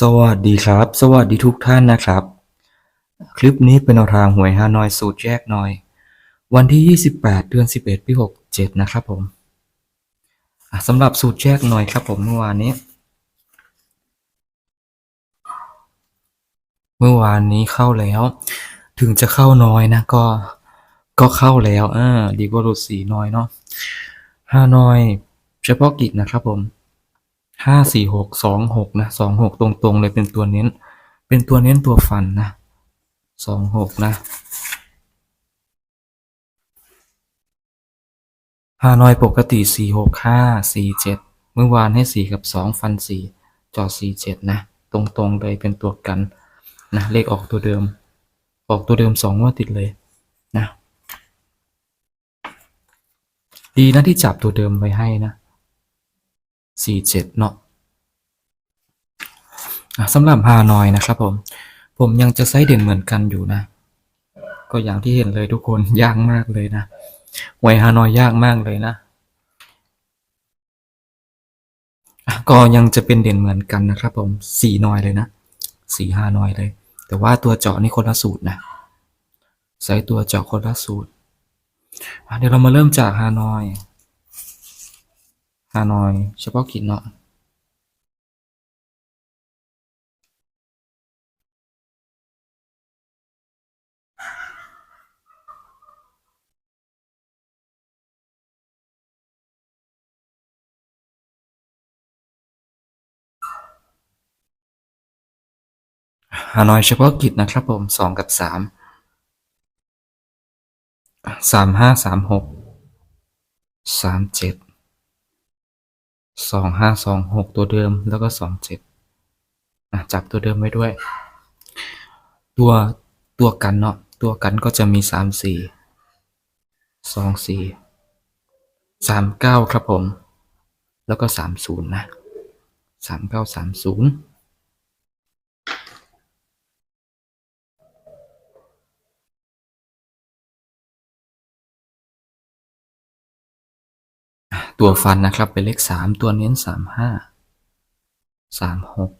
สวัสดีครับ สวัสดีทุกท่านนะครับ คลิปนี้เป็นแนวทางหวยฮานอยสูตรแยกหน่อย วันที่ 28 เดือน 11 ปี 67 นะครับผมสำหรับสูตรแยกหน่อยครับผมเมื่อวานนี้ เมื่อวานนี้เข้าแล้ว ถึงจะเข้าน้อยนะก็ก็เข้าแล้ว เออดีกว่าหลุดสีน้อยเนาะฮานอยเฉพาะกิจนะครับผม ห้าสี่หกสองหกนะสองหกตรงๆเลยเป็นตัวเน้น เป็นตัวเน้นตัวฟันนะสองหกนะฮานอยปกติสี่หกห้าสี่เจ็ดเมื่อวานให้สี่กับสองฟันสี่จอสี่เจ็ดนะ ตรงๆเลยเป็นตัวกันนะเลขออกตัวเดิม ออกตัวเดิมสองว่าติดเลยนะดีนะที่จับตัวเดิมไว้ให้นะ สี่เจ็ดเนาะสำหรับฮานอยนะครับผม ผมยังจะไซส์เด่นเหมือนกันอยู่นะ ก็อย่างที่เห็นเลยทุกคนยากมากเลยนะหวยฮานอยยากมากเลยนะก็ยังจะเป็นเด่นเหมือนกันนะครับ ผมสี่นอยเลยนะสี่ฮานอยเลย แต่ว่าตัวเจาะนี่คนละสูตรนะไซส์ตัวเจาะคนละสูตรเดี๋ยวเรามาเริ่มจากฮานอย ฮานอยเฉพาะกิจเนาะฮานอยเฉพาะกิจนะครับผมสองกับสามสามห้าสามหกสามเจ็ด สองห้าสองหกตัวเดิมแล้วก็สองเจ็ดจับตัวเดิมไว้ด้วย ตัวตัวกันเนาะตัวกันก็จะมีสามสี่สองสี่สามเก้าครับผม แล้วก็สามศูนย์นะสามเก้าสามศูนย์ ตัวฟันนะครับเป็นเลขสามตัวเน้นสามห้าสามหก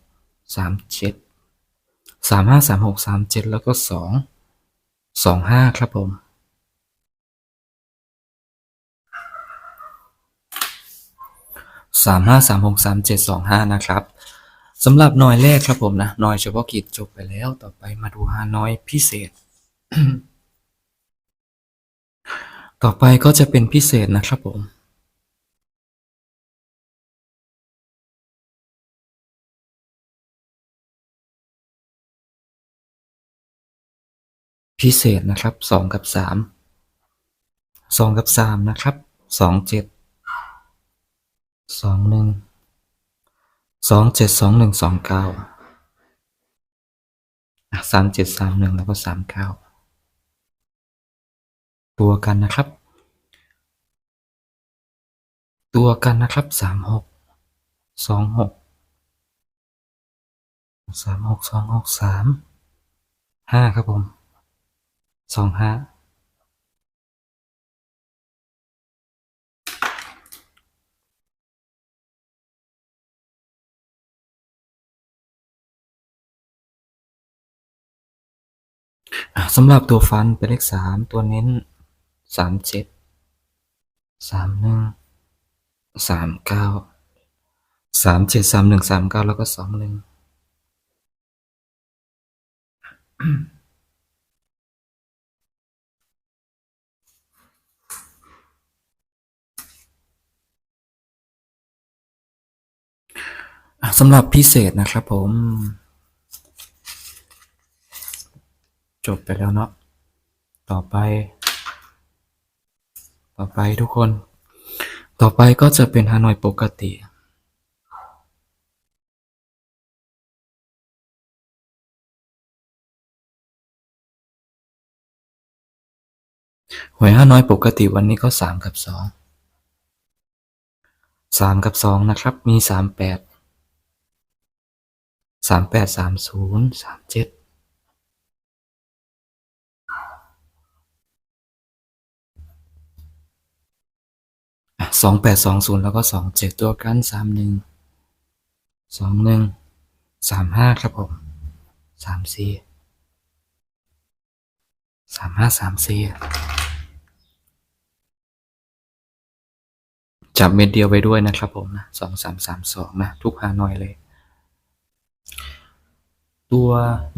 สามเจ็ดสามห้าสามหกสามเจ็ดแล้วก็สองสองห้าครับผม สามห้าสามหกสามเจ็ดสองห้านะครับสำหรับหน่อยแรกครับผมนะหน่อยเฉพาะกิจจบไปแล้วต่อไปมาดูฮานอยพิเศษ ต่อไปก็จะเป็นพิเศษนะครับผม พิเศษนะครับสองกับสามสองกับสามนะครับสองเจ็ดสองหนึ่งสองเจ็ดสองหนึ่งสองเก้าสามเจ็ดสามหนึ่งแล้วก็สามเก้าตัวกันนะครับ ตัวกันนะครับสามหกสองหกสามหกสองหกสามห้าครับผม สองห้าสำหรับตัวฟันเป็นเลขสามตัวเน้นสามเจ็ดสามหนึ่งสามเก้าสามเจ็ดสามหนึ่งสามเก้าแล้วก็สองหนึ่ง อะ สำหรับพิเศษนะครับผม จบไปแล้วเนาะต่อไป ต่อไปทุกคน ต่อไปก็จะเป็นฮานอยปกติหวยฮานอยปกติวันนี้ก็สามกับสองสามกับสองนะครับ มีสามแปด สามแปดสามศูนย์สามเจ็ดสองแปดสองศูนย์แล้วก็สองเจ็ดตัวกันสามหนึ่งสองหนึ่งสามห้าครับผมสามสี่สามห้าสามสี่จับเม็ดเดียวไปด้วยนะครับผมนะสองสามสามสองนะ ทุกฮานอยเลย ตัว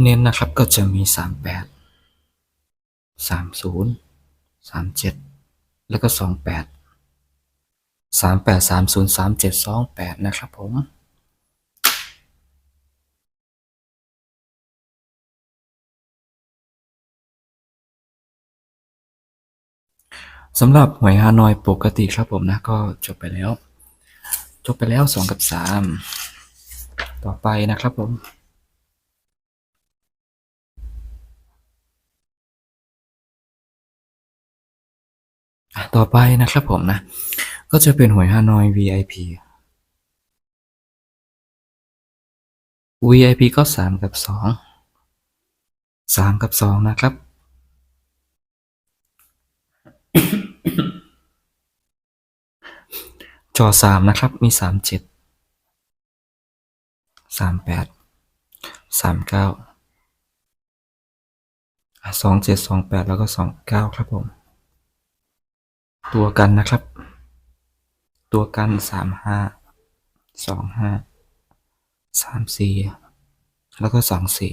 เน้นนะครับก็จะมีสามแปดสามศูนย์สามเจ็ดแล้วก็สองแปดสามแปดสามศูนย์สามเจ็ดสองแปดนะครับผม สำหรับหวยฮานอยปกติครับผมนะก็จบไปแล้ว จบไปแล้วสองกับสามต่อไปนะครับผม ต่อไปนะครับผมนะ ก็จะเป็นหวยฮานอย VIP VIP ก็สามกับสองสามกับสองนะครับ จอสามนะครับ มีสามเจ็ดสามแปดสามเก้าสองเจ็ดสองแปดแล้วก็สองเก้าครับผม ตัวกันนะครับ ตัวกันสามห้าสองห้าสามสี่แล้วก็สองสี่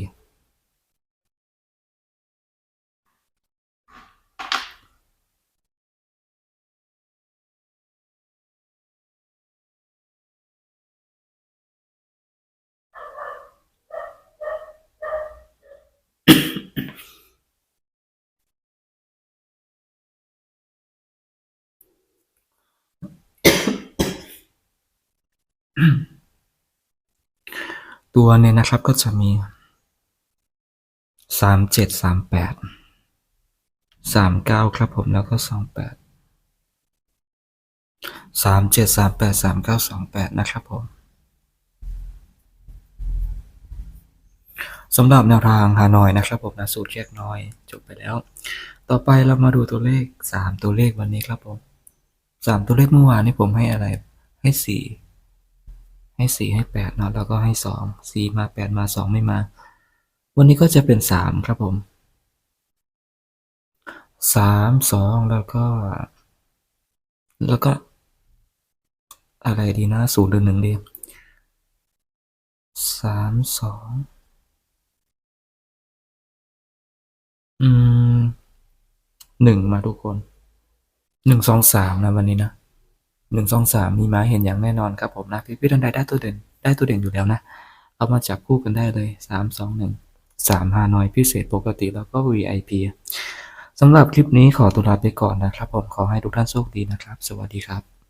ตัวเนี่ยนะครับก็จะมีสามเจ็ดสามแปดสามเก้าครับผมแล้วก็สองแปดสามเจ็ดสามแปดสามเก้าสองแปดนะครับผมสำหรับแนวทางฮานอยนะครับผมนะสูตรแยกน้อยจบไปแล้ว ต่อไปเรามาดูตัวเลขสามตัวเลขวันนี้ครับผมสามตัวเลขเมื่อวานนี้ผมให้อะไรให้สี่ ให้สี่ให้แปดเนาะแล้วก็ให้สองสี่มาแปดมาสองไม่มา วันนี้ก็จะเป็นสามครับผมสามสองแล้วก็ แล้วก็ อะไรดีนะศูนย์หรือหนึ่งดีสามสองอืมหนึ่งมาทุกคนหนึ่งสองสามนะวันนี้นะ หนึ่งสองสามมีมาเห็นอย่างแน่นอนครับผมนะพี่พี่ท่านใดได้ตัวเด่นได้ตัวเด่นอยู่แล้วนะ เอามาจับคู่กันได้เลยสามสองหนึ่งสามฮานอยพิเศษปกติแล้วก็ VIP สำหรับคลิปนี้ขอตัวลาไปก่อนนะครับ ผมขอให้ทุกท่านโชคดีนะครับ สวัสดีครับ